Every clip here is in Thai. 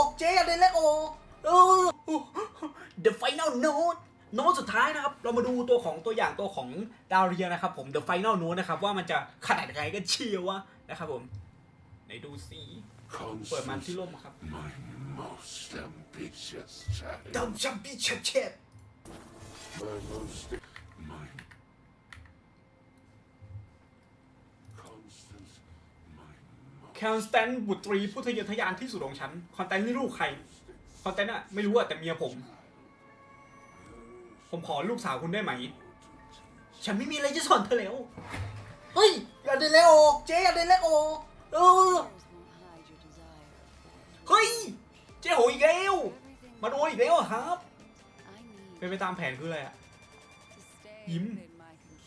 อกเจ๊อย่าเดินเล่นออกเออ The Final Note โน้ตสุดท้ายนะครับ เรามาดูตัวของตัวอย่างตัวของดาวเรียนะครับผม The Final Note นะครับ ว่ามันจะขนาดไหนกันเชียววะนะครับผมไหนดูสิเปิดมันที่ร่มครับ My most ambitious child. ดำชัมปี้เชฟเชฟ My most. My. Constance. My แคลสแตนบุตรีผู้ทะเยอทะยานที่สุดของฉัน คอนแตนนี่ลูกใคร คอนแตนอะไม่รู้อะแต่เมียผม ผมขอลูกสาวคุณได้ไหม ฉันไม่มีอะไรจะสอนเธอแล้ว เฮ้ย อย่าเดินเล่นออก เจ๊อย่าเดินเล่นออก เออ เฮ้ย เจ๊โหอีกแล้ว มาโดนอีกแล้วเหรอครับ เป็นไปตามแผนคืออะไรอะยิ้ม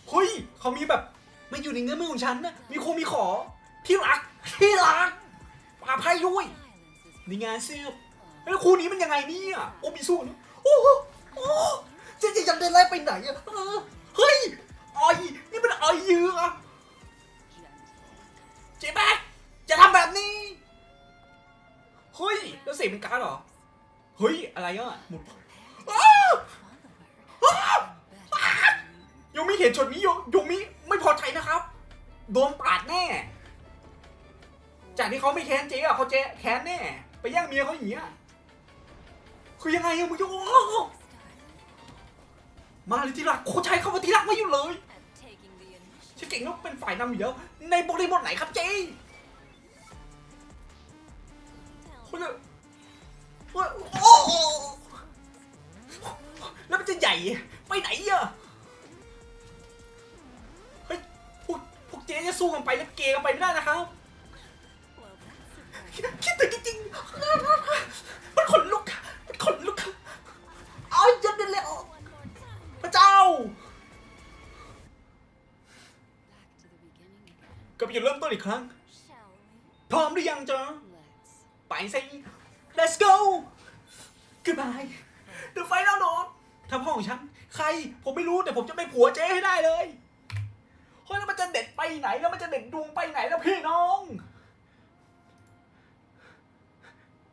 เฮ้ย เขามีแบบ ไม่อยู่ในเงื้อมือของฉันนะ มีคงมีขอ ที่รักที่รักปาไพ่ด้วยนี่งานเสื้อแล้วคู่นี้มันยังไงเนี่ยโอ้มีสู้นโอ้โหโอ้เจ๊จะยังเดินไล่ไปไหนอะเฮ้ยออยนี่มันออยเยือเจ๊แบ๊จะทำแบบนี้เฮ้ยแล้วเสียเป็นการดเหรอเฮ้ยอะไรอะหมุนอ้าวอ้าวอ้าวโยมิเห็นช็อตนี้ยโยมิไม่พอใจนะครับ โดนปาดแน่ จากที่เขาไม่แค้นเจ๊อะเขาเจ๊แค้นแน่ไปแย่งเมียเขาอย่างเงี้ยคือยังไงอะมึงจะโอ้มาเลยที่รักโคชายเข้ามาที่รักไม่อยู่เลยฉันเก่งแล้วเป็นฝ่ายนำอยู่แล้วในบริบทไหนครับเจ๊คุณจะโอ้โหแล้วมันจะใหญ่ไปไหนอะเฮ้ยพวกพวกเจ๊จะสู้กันไปแล้วเกย์กันไปไม่ได้นะครับ คิดถึงจริงๆมันขนลุก มันขนลุกเอายันเดินเลยออกพระเจ้ากับจุดเริ่มต้นอีกครั้ง พร้อมหรือยังจ๊ะ ไปสิ let's go goodbye the final note ทำห้องของฉัน ใคร ผมไม่รู้แต่ผมจะไปผัวเจ๊ให้ได้เลย เฮ้ยแล้วมันจะเด็ดไปไหนแล้วมันจะเด็ดดวงไปไหนแล้วพี่น้อง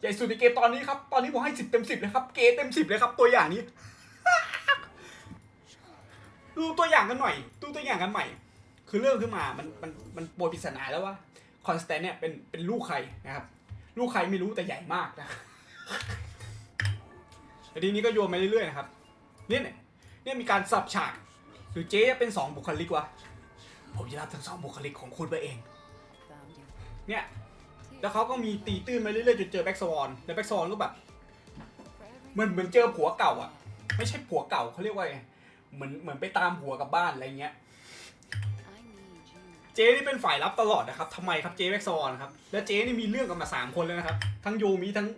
ใหญ่สุดในเกมตอนนี้ครับ ตอนนี้ผมให้สิบเต็มสิบเลยครับ เกเต็มสิบเลยครับตัวอย่างนี้ ดูตัวอย่างกันหน่อย ดูตัวอย่างกันใหม่ คือเรื่องขึ้นมา มัน มัน มันโปรยปริศนาแล้วว่าคอนสแตนเนี่ยเป็น เป็นลูกใครนะครับ ลูกใครไม่รู้แต่ใหญ่มากนะแล้วทีนี้ก็โยนมาเรื่อยๆนะครับ เนี่ยเนี่ยเนี่ยมีการสับฉาก หรือเจ๊เป็นสองบุคลิกวะ ผมจะรับทั้งสองบุคลิกของคุณไปเอง เนี่ย แล้วเขาก็มีตีตื้นมาเรื่อยๆจนเจอแบ็กสวอนแล้วแบ็กสวอนก็แบบเหมือนเหมือนเจอผัวเก่าอะ ไม่ใช่ผัวเก่าเขาเรียกว่าไงเหมือนเหมือนไปตามผัวกลับบ้านอะไรเงี้ยเจ๊นี่เป็นฝ่ายรับตลอดนะครับทำไมครับเจ๊แบ็กสวอนครับ แล้วเจ๊นี่มีเรื่องกันมาสามคนเลยนะครับ ทั้งโยมีทั้ง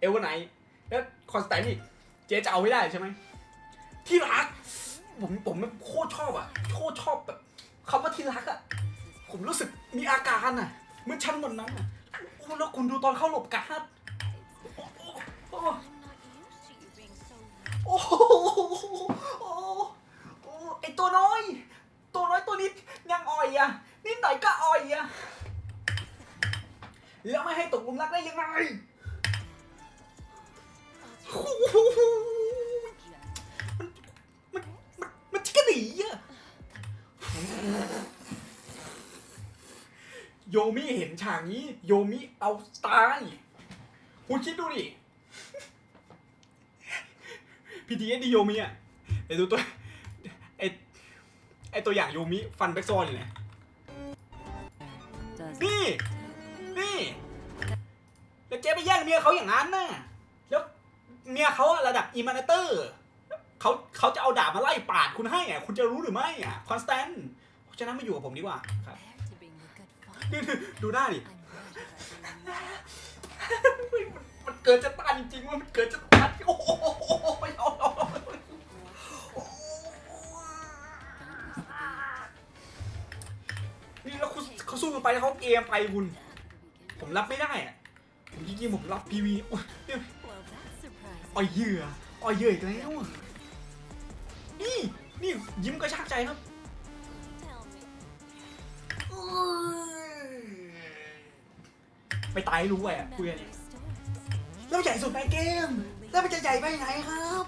เอเวอร์ไนท์และคอนสแตนต์อีกเจ๊จะเอาไม่ได้ใช่ไหมที่รัก ผมผมโคตรชอบอะโคตรชอบแบบคำว่าที่รักอะผมรู้สึกมีอาการอะเมื่อชั้นวันนั้นอะ โอ้แล้วคุณดูตอนเข้าหลบการ์ดโอ้โหโอ้โอ้ไอตัวน้อย ตัวน้อยตัวนี้ยังอ่อยอะนิดหน่อยก็อ่อยอะแล้วไม่ให้ตกลุมรักได้ยังไงโอ้ โยมิเห็นฉากนี้ โยมิเอาตายคุณคิดดูดิพีทีเอสดีโยมิอะไอดูตัวไอไอตัวอย่างโยมิฟันแบ็กซอนอยู่ไหนนี่ นี่แล้วเจ๊ไปแย่งเมียเขาอย่างนั้นน่ะแล้วเมียเขาระดับอีมานาเตอร์เขาเขาจะเอาดาบมาไล่ปาดคุณให้อะคุณจะรู้หรือไม่อะคอนสแตนต์เพราะฉะนั้นมาอยู่กับผมดีกว่าครับ ดูดูดูหน้าดิมันเกิดจะต้านจริงๆว่ามันเกิดจะต้านโอ้โหไม่เอาเอาเอานี่แล้วเขาเขาสู้กันไปแล้วเขาเกมไปคุณ ผมรับไม่ได้อะผมจริงๆผมรับพีวีโอ้ยเนี่ยอ่อยเหยื่ออ่อยเหยื่ออีกแล้วอะนี่นี่ยิ้มกระชากใจครับ ไม่ตายให้รู้ไว้อะคุยกันเนี่ยแล้วใหญ่สุดในเกม แล้วมันจะใหญ่ไปไหนครับ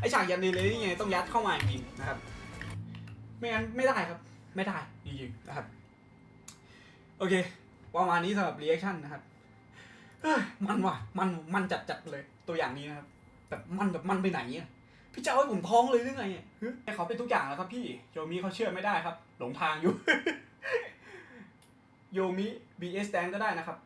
ไอฉากยันดีเลยนี่ไงต้องยัดเข้ามาจริงๆนะครับ ไม่งั้นไม่ได้ครับ ไม่ได้จริงๆนะครับ โอเคประมาณนี้สำหรับรีแอคชั่นนะครับเอ้ยมันว่ะมันมันจัดจัดๆเลยตัวอย่างนี้นะครับแบบมันแบบมันไปไหนอะพี่จะเอาให้ผมท้องเลยหรือไงอะฮึให้เขาเป็นทุกอย่างแล้วครับพี่โยมิเขาเชื่อไม่ได้ครับ หลงทางอยู่ โยมิ BS แดงก็ได้นะครับ